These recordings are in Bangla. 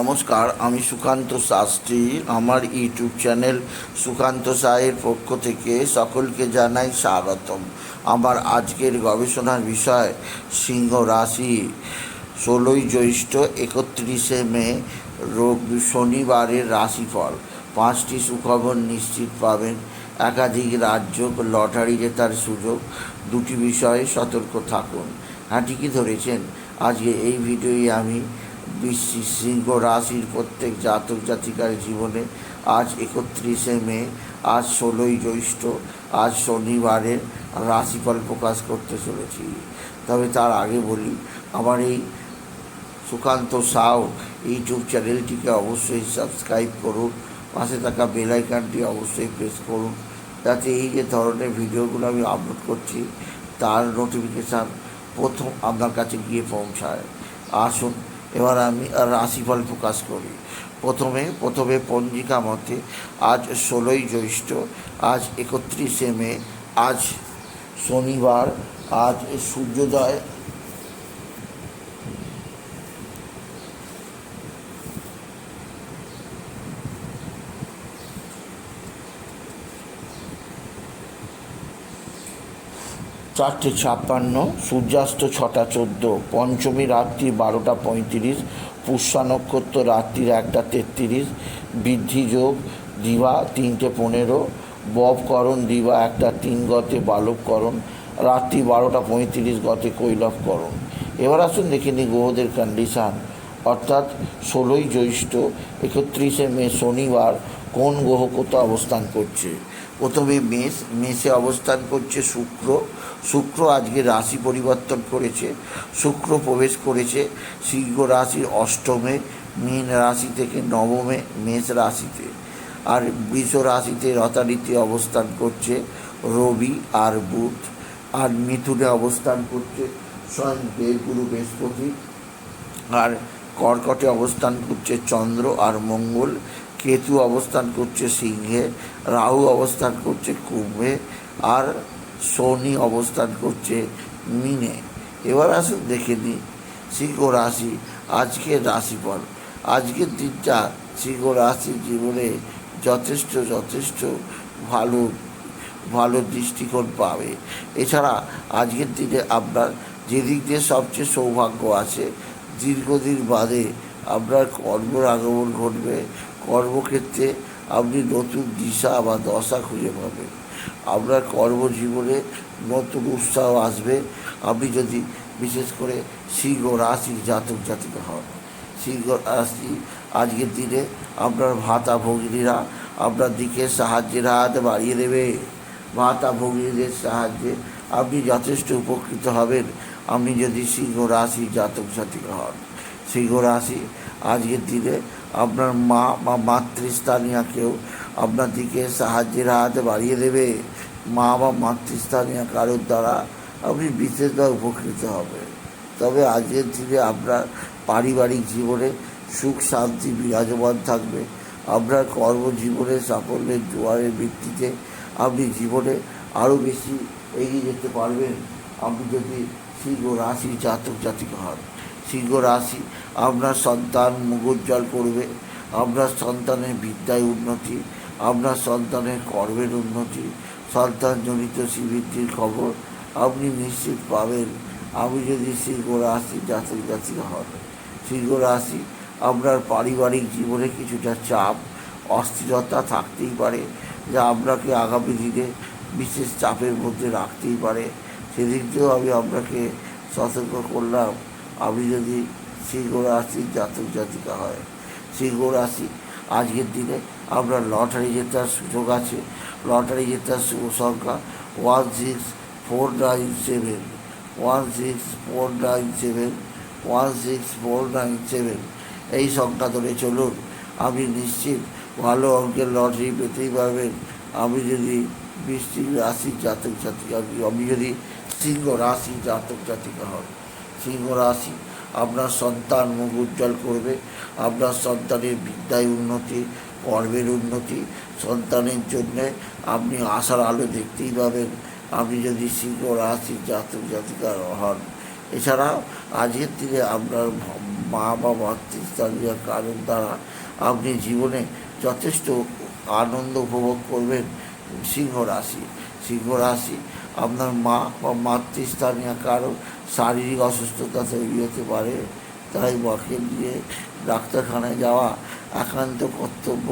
নমস্কার, আমি সুকান্ত শাস্ত্রী। আমার ইউটিউব চ্যানেল সুকান্ত সাহের পক্ষ থেকে সকলকে জানাই স্বাগতম। আমার আজকের গবেষণার বিষয়, সিংহ রাশি। ষোলোই জ্যৈষ্ঠ, একত্রিশে মে শনিবারের রাশিফল। পাঁচটি সুখবর নিশ্চিত পাবেন। একাধিক রাজ্য লটারি জেতার সুযোগ। দুটি বিষয়ে সতর্ক থাকুন। হ্যাঁ ঠিকই ধরেছেন। আজকে এই ভিডিওই আমি সিংহ রাশির প্রত্যেক জাতক জাতিকার জীবনে আজ একত্রিশে মে, আজ ষোলোই জ্যৈষ্ঠ, আজ শনিবারের রাশিফল প্রকাশ করতে চলেছি। তবে তার আগে বলি, আমার এই সুকান্ত সাউ ইউটিউব চ্যানেলটিকে অবশ্যই সাবস্ক্রাইব করুন, পাশে থাকা বেল আইকনটি অবশ্যই প্রেস করুন, যাতে এই যে ধরনের ভিডিওগুলো আমি আপলোড করছি, তার নোটিফিকেশান প্রথম আপনার কাছে গিয়ে পৌঁছায়। আসুন এবার আমি রাশিফল প্রকাশ করি। প্রথমে প্রথমে পঞ্জিকা মতে আজ ষোলোই জ্যৈষ্ঠ, আজ একত্রিশে মে, আজ শনিবার, আজ সূর্যোদয় চারটে ছাপ্পান্ন, সূর্যাস্ত ছটা চোদ্দ, পঞ্চমী রাত্রি বারোটা পঁয়ত্রিশ, পুষ্যা নক্ষত্র রাত্রির একটা তেত্রিশ, বৃদ্ধি যোগ দিবা তিনটে পনেরো ববকরণ দিবা একটা তিন গতে বালককরণ রাত্রি বারোটা পঁয়ত্রিশ গতে কৈলবকরণ এবার আসুন দেখে নিই গ্রহদের কন্ডিশান অর্থাৎ ষোলোই জ্যৈষ্ঠ, একত্রিশে মে শনিবার কোন গ্রহ কোথাও অবস্থান করছে? প্রথমে মেষ, মেষে অবস্থান করছে শুক্র শুক্র আজকে রাশি পরিবর্তন করেছে, শুক্র প্রবেশ করেছে, সিংহ রাশির অষ্টমে, মীন রাশি থেকে নবমে, মেষ রাশিতে। আর বৃষ রাশিতে রতারীতি অবস্থান করছে, রবি আর বুধ। আর মিথুনে অবস্থান করছে স্বয়ং দেবগুরু বৃহস্পতি। আর কর্কটে অবস্থান করছে, চন্দ্র আর মঙ্গল। কেতু অবস্থান করছে, সিংহে। রাহু অবস্থান করছে, কুম্ভে। আর শনি অবস্থান করছে মিনে। এবার আসুন দেখে নিই সিংহ রাশি, আজকের রাশিফল। আজকের দিনটা সিংহ রাশির জীবনে যথেষ্ট যথেষ্ট ভালো ভালো দৃষ্টিকোণ পাবে। এছাড়া আজকের দিনে আপনার যেদিক দিয়ে সবচেয়ে সৌভাগ্য আছে, দীর্ঘদিন বাদে আপনার কর্মের আগমন ঘটবে। কর্মক্ষেত্রে আপনি নতুন দিশা বা দশা খুঁজে পাবেন। আপনার কর্মজীবনে নতুন উৎসাহ আসবে। আপনি যদি বিশেষ করে সিংহ রাশির জাতক জাতিকা হন, সিংহ রাশি আজকের দিনে আপনার ভাতা ভগিনীরা আপনার দিকে সাহায্যের হাত বাড়িয়ে দেবে। ভাতা ভগিনীদের সাহায্যে আপনি যথেষ্ট উপকৃত হবেন। আপনি যদি সিংহ রাশি জাতক জাতিকা হন, সিংহ রাশি আজকের দিনে আপনার মা বা মাতৃস্থানীয় কেউ আপনার দিকে সাহায্যের হাত বাড়িয়ে দেবে। মা বা মাতৃস্থানীয় কারোর দ্বারা আপনি বিশেষভাবে উপকৃত হবে। তবে আজকের দিনে আপনার পারিবারিক জীবনে সুখ, শান্তি, বিরাজমান থাকবে। আপনার কর্মজীবনে সাফল্যের জোয়ারের ভিত্তিতে আপনি জীবনে আরও বেশি এগিয়ে যেতে পারবেন। আপনি যদি সিংহ রাশি জাতক জাতিকা হন, সিংহ রাশি আপনার সন্তান মুখোজ্জ্বল করবে। আপনার সন্তানের বিদ্যায় উন্নতি আপনার সন্তানের কর্মের উন্নতি সন্তানজনিত শ্রীবৃদ্ধির খবর আপনি নিশ্চিত পাবেন। আমি যদি সিংহ রাশি জাতক জাতিকা হন সিংহ আপনার পারিবারিক জীবনে কিছুটা চাপ, অস্থিরতা থাকতেই পারে, যা আপনাকে আগামী দিনে বিশেষ চাপের মধ্যে রাখতেই পারে। সেদিক দিয়েও আমি আপনাকে সতর্ক করলাম, আপনি যদি সিংহ রাশির জাতক জাতিকা হয় সিংহ আজকের দিনে আপনার লটারি জেতার সুযোগ আছে। লটারি জেতার শুভ সংখ্যা one six four nine seven one six four nine seven one six four nine seven এই সংখ্যা ধরে চলুন। আপনি নিশ্চিত ভালো অঙ্কের লটারি পেতেই পারবেন। আমি যদি বৃষ্টিক রাশি জাতক জাতিকা, আমি যদি সিংহ রাশি জাতক জাতিকা হন সিংহ রাশি আপনার সন্তান মুখ উজ্জ্বল করবে, আপনার সন্তানের বিদ্যায় উন্নতি, কর্মের উন্নতি, সন্তানের জন্যে আপনি আশার আলো দেখতেই পাবেন। আপনি যদি সিংহ রাশির জাতক জাতিকা হন। এছাড়াও আজকের দিনে আপনার মা বা মাতৃস্থানীয় কারণ দ্বারা আপনি জীবনে যথেষ্ট আনন্দ উপভোগ করবেন সিংহ রাশি। সিংহ রাশি আপনার মা বা মাতৃস্থানীয় কারও শারীরিক অসুস্থতা তৈরি হতে পারে, তাই মাকে নিয়ে ডাক্তারখানায় যাওয়া একান্ত কর্তব্য।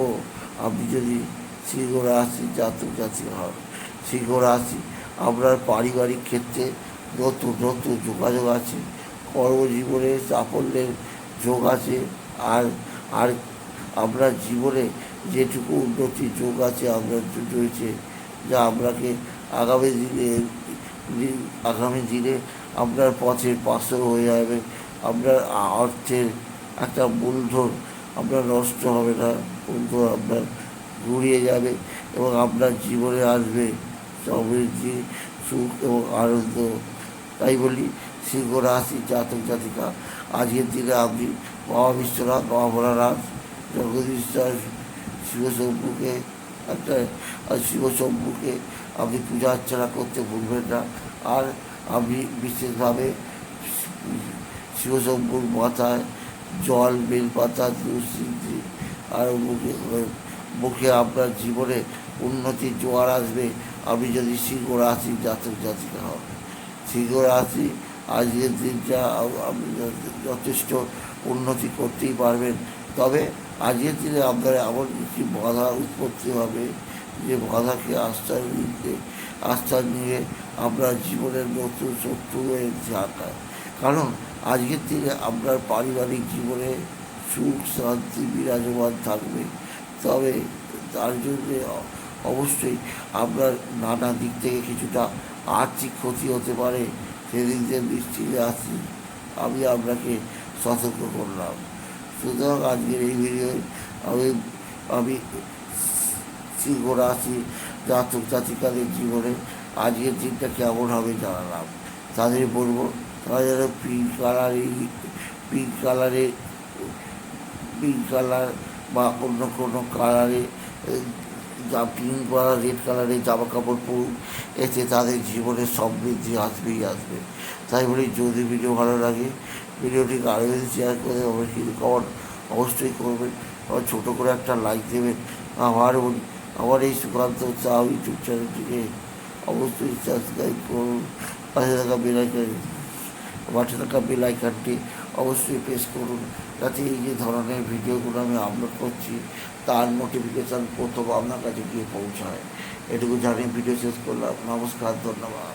আপনি যদি সিংহ রাশি জাতক জাতি হন সিংহ রাশি আপনার পারিবারিক ক্ষেত্রে নতুন নতুন যোগাযোগ আছে, কর্মজীবনে সাফল্যের যোগ আছে, আর আর আপনার জীবনে যেটুকু উন্নতির যোগ আছে আপনার রয়েছে, যা আপনাকে আগামী দিনে আগামী দিনে আপনার পথের পাশে হয়ে যাবে, আপনার অর্থের একটা মূলধন আপনার নষ্ট হবে না, মূলধন আপনার ঘুরিয়ে যাবে এবং আপনার জীবনে আসবে সমৃদ্ধি, সুখ এবং আনন্দ। তাই বলি, সিংহ রাশি জাতক জাতিকা, আজকের দিনে আপনি বাবা বিশ্বনাথ বাবা ভোলানাথ জগদীশ্বর শিবশম্ভুকে একটা শিবশম্ভুকে আপনি পূজা অর্চনা করতে ভুলবেন না। আর আপনি বিশেষভাবে শিবশম্ভুর মাথায় জল, বেলপাতা দুঃসিদ্ধি আর মুখে মুখে আপনার জীবনে উন্নতির জোয়ার আসবে। আপনি যদি সিংহ রাশি জাতক জাতিকা হন সিংহ রাশি আজকের দিনটা আপনি যথেষ্ট উন্নতি করতেই পারবেন। তবে আজকের দিনে আপনার এমন কিছু বাধা উৎপত্তি হবে যে বাধাকে আশ্রয় নিতে, আশ্রয় নিয়ে আপনার জীবনের নতুন শত্রু হয়ে কারণ আজকের দিনে আপনার পারিবারিক জীবনে সুখ, শান্তি, বিরাজমান থাকবে। তবে তার জন্যে অবশ্যই আপনার নানা দিক থেকে কিছুটা আর্থিক ক্ষতি হতে পারে। সেদিক দিয়ে দৃষ্টিতে আসি আমি আপনাকে সতর্ক করলাম। সুতরাং আজকের এই ভিডিও আমি আমি সিংহ রাশি জাতক, জাতিকাদের জীবনে। আজকের দিনটা কেমন হবে জানালাম। তাদের বলব, তারা যেন পিঙ্ক কালারে পিঙ্ক কালারে পিঙ্ক কালার বা অন্য কোনো কালারে যা পিঙ্ক বা রেড কালারের জামা কাপড় পরুন এতে তাদের জীবনে সমৃদ্ধি আসবেই আসবে। তাই বলি, যদি ভিডিও ভালো লাগে, ভিডিওটিকে আরও বেশি শেয়ার করে কিন্তু কমেন্ট অবশ্যই করবেন। ছোটো করে একটা লাইক দেবেন। আমার বলি আমার এই সুকান্ত চাও ইউটিউব চ্যানেলটিকে অবশ্যই সাবস্ক্রাইব করুন পাশে থাকা বেলাইকান পাশে থাকা বেলাইকানটি অবশ্যই প্রেস করুন, যাতে এই যে ধরনের ভিডিওগুলো আমি আপলোড করছি, তার নোটিফিকেশান প্রথম আপনার কাছে গিয়ে পৌঁছায়। এটুকু জানিয়ে ভিডিও শেষ করলাম। নমস্কার, ধন্যবাদ।